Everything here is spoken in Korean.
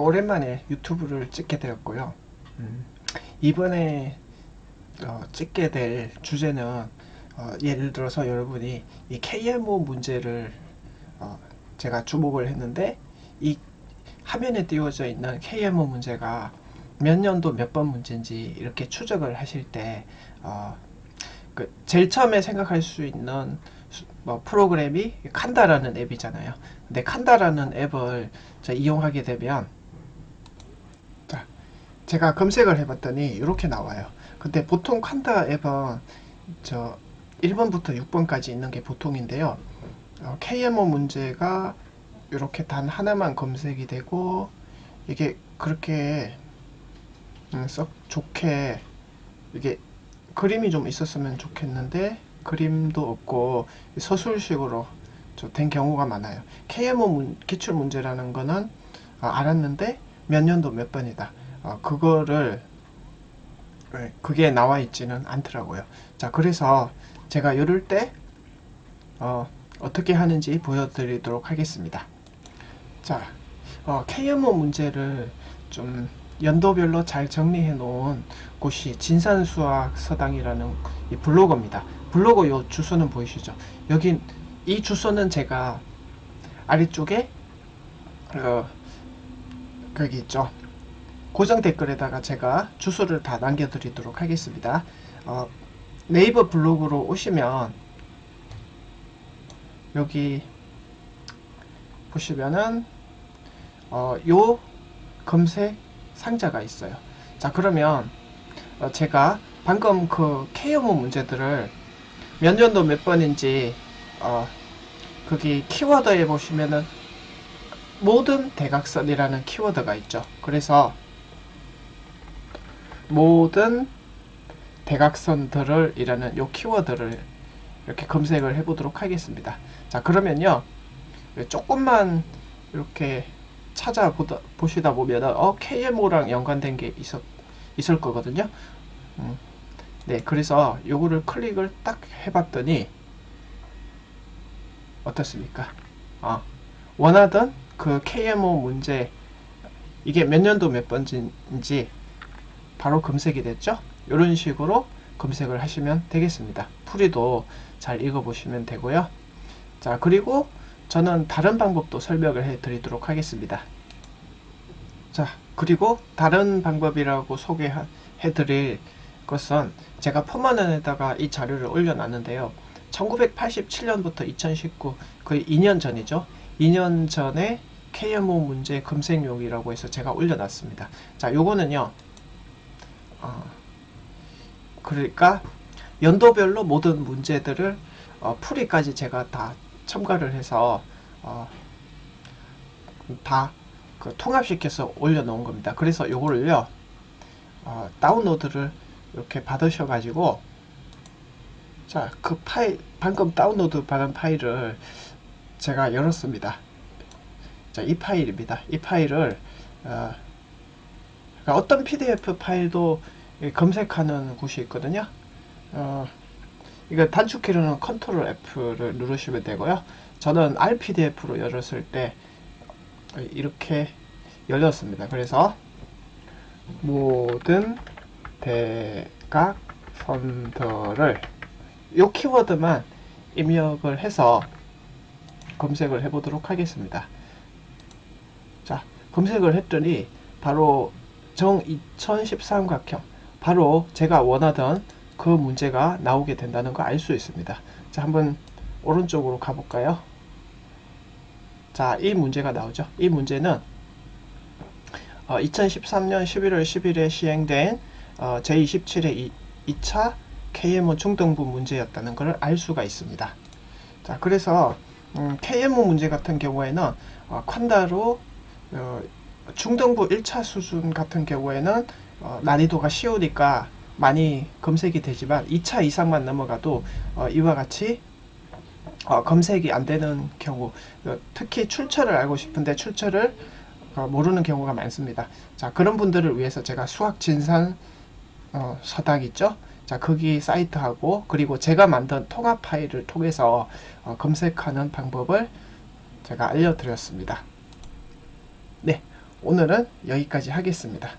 오랜만에 유튜브를 찍게 되었고요. 음, 이번에 어, 찍게 될 주제는 어, 예를 들어서 여러분이 이 KMO 문제를 어, 제가 주목을 했는데 이 화면에 띄워져 있는 KMO 문제가 몇 년도 몇 번 문제인지 이렇게 추적을 하실 때 어, 그 제일 처음에 생각할 수 있는 수- 뭐 프로그램이 칸다라는 앱이잖아요. 근데 칸다라는 앱을 자, 이용하게 되면 자, 제가 검색을 해봤더니 이렇게 나와요. 근데 보통 칸다 앱은 저 1번부터 6번까지 있는 게 보통인데요. 어, KMO 문제가 이렇게 단 하나만 검색이 되고 이게 그렇게 음, 썩 좋게 이게 그림이 좀 있었으면 좋겠는데 그림도 없고 서술식으로 저된 경우가 많아요. KMO 문, 기출 문제라는 거는 어, 알았는데 몇 년도 몇 번이다. 어, 그거를 네, 그게 나와 있지는 않더라고요. 자, 그래서 제가 이럴 때 어, 어떻게 하는지 보여드리도록 하겠습니다. 자, 어, KMO 문제를 좀 연도별로 잘 정리해 놓은 곳이 진산수학 서당이라는 이 블로거입니다. 블로거 요 주소는 보이시죠? 여기 이 주소는 제가 아래쪽에 어, 거기 있죠. 고정 댓글에다가 제가 주소를 다 남겨드리도록 하겠습니다. 어, 네이버 블로그로 오시면 여기 보시면은 어, 요 검색 상자가 있어요. 자 그러면 어, 제가 방금 그 KMO 문제들을 몇 년도 몇 번인지 어, 거기 키워드에 보시면은 모든 대각선이라는 키워드가 있죠. 그래서 모든 대각선들을 이라는 요 키워드를 이렇게 검색을 해보도록 하겠습니다. 자 그러면요 조금만 이렇게 찾아보다 보시다 보면 어 KMO랑 연관된 게 있었 있을 거거든요. 음, 네 그래서 요거를 클릭을 딱 해봤더니 어떻습니까? 어, 원하던 그 KMO 문제 이게 몇 년도 몇 번인지 바로 검색이 됐죠? 이런 식으로 검색을 하시면 되겠습니다. 풀이도 잘 읽어보시면 되고요. 자, 그리고 저는 다른 방법도 설명을 해 드리도록 하겠습니다. 자, 그리고 다른 방법이라고 소개해 드릴 것은 제가 포만원에다가 이 자료를 올려놨는데요. 1987년부터 2019 거의 2년 전이죠. 2년 전에 KMO 문제 검색용이라고 해서 제가 올려놨습니다. 자, 요거는요. 어, 그러니까 연도별로 모든 문제들을 어, 풀이까지 제가 다 첨가를 해서 어, 다 그 통합시켜서 올려놓은 겁니다. 그래서 요거를요 어, 다운로드를 이렇게 받으셔가지고 자 그 파일 방금 다운로드 받은 파일을 제가 열었습니다. 자 이 파일입니다. 이 파일을 어, 어떤 PDF 파일도 이 검색하는 곳이 있거든요. 어, 이거 단축키로는 컨트롤 F를 누르시면 되고요. 저는 RPDF로 열었을 때 이렇게 열렸습니다. 그래서 모든 대각선들을 이 키워드만 입력을 해서 검색을 해보도록 하겠습니다. 자, 검색을 했더니 바로 정 2013 각형 바로 제가 원하던 그 문제가 나오게 된다는 거 알 수 있습니다. 자, 한번 오른쪽으로 가볼까요? 자, 이 문제가 나오죠. 이 문제는 어, 2013년 11월 10일에 시행된 어, 제27회 2차 KMO 중등부 문제였다는 것을 알 수가 있습니다. 자, 그래서 음, KMO 문제 같은 경우에는 어, 콴다로 어, 중등부 1차 수준 같은 경우에는 어, 난이도가 쉬우니까 많이 검색이 되지만 2차 이상만 넘어가도 어, 이와 같이 어, 검색이 안 되는 경우 어, 특히 출처를 알고 싶은데 출처를 어, 모르는 경우가 많습니다. 자 그런 분들을 위해서 제가 수학 진산 어, 서당 있죠? 자 거기 사이트하고 그리고 제가 만든 통합 파일을 통해서 어, 검색하는 방법을 제가 알려드렸습니다. 네 오늘은 여기까지 하겠습니다.